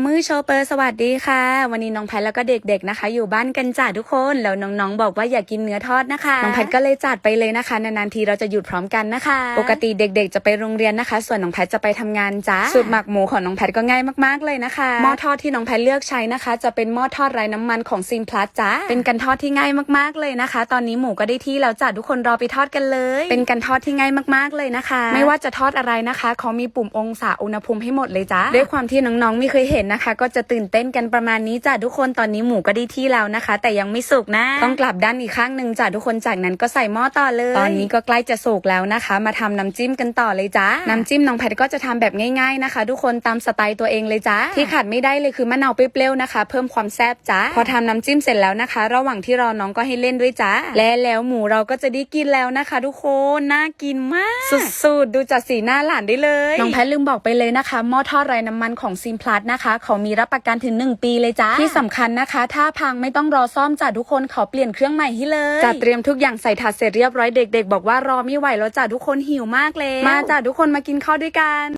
มือโชเปอร์สวัสดีค่ะ วันนี้น้องแพทแล้วก็เด็กๆนะคะ อยู่บ้านกันจ้าทุกคนแล้วน้องๆ บอกว่าอยากกินเนื้อทอดนะคะน้องแพทก็เลยจัดไปเลยนะคะนานๆทีเราจะหยุดพร้อมกันนะคะ ปกติเด็กๆ จะไปโรงเรียนนะคะ ส่วนน้องแพทจะไปทำงานจ้าสูตรหมักหมูของน้องแพทก็ง่ายมากๆเลยนะคะหม้อทอดที่น้องแพทเลือกใช้นะคะ จะเป็นหม้อทอดไร้น้ำมันของซิมพลัสจ้าเป็นการทอดที่ง่ายมากๆเลยนะคะ ตอนนี้หมูก็ได้ที่แล้วจ้าทุกคนรอไปทอดกันเลย เป็นการทอดที่ง่ายมากๆเลยนะคะ ไม่ว่าจะทอดอะไรนะคะเขามีปุ่มองศาอุณหภูมิให้หมดเลยจ้าด้วยความที่น้องๆไม่เคยเห็นนะคะ ก็จะตื่นเต้นกันประมาณนี้จ้ะทุกคนตอนนี้หมูก็ได้ที่แล้วนะคะ แต่ยังไม่สุกนะ ต้องกลับด้านอีกข้างหนึ่งจ้ะทุกคนจากนั้นก็ใส่หม้อต่อเลย ตอนนี้ก็ใกล้จะสุกแล้วนะคะ มาทำน้ำจิ้มกันต่อเลยจ้าน้ำจิ้มน้องแพทก็จะทำแบบง่ายๆนะคะ ทุกคนตามสไตล์ตัวเองเลยจ้าที่ขาดไม่ได้เลยคือมะนาวเปรี้ยวๆนะคะ เพิ่มความแซ่บจ้าพอทำน้ำจิ้มเสร็จแล้วนะคะ ระหว่างที่รอน้องก็ให้เล่นด้วยจ้าและแล้วหมูเราก็จะได้กินแล้วนะคะ ทุกคนน่ากินมากสุดๆดูจากสีหน้าหลานได้เลยน้องแพทลืมบอกไปเลยนะคะหม้อทอดไร้น้ำมันของซิมพลัสนะคะเขามีรับประกันถึง 1 ปีเลยจ้าที่สำคัญนะคะ ถ้าพังไม่ต้องรอซ่อมจ้ะทุกคนเขาเปลี่ยนเครื่องใหม่ให้เลยจัดเตรียมทุกอย่างใส่ถาดเสร็จเรียบร้อยเด็ก ๆ บอกว่ารอไม่ไหวแล้วจ้ะทุกคนหิวมากเลย มาจ้ะทุกคนมากินข้าวด้วยกัน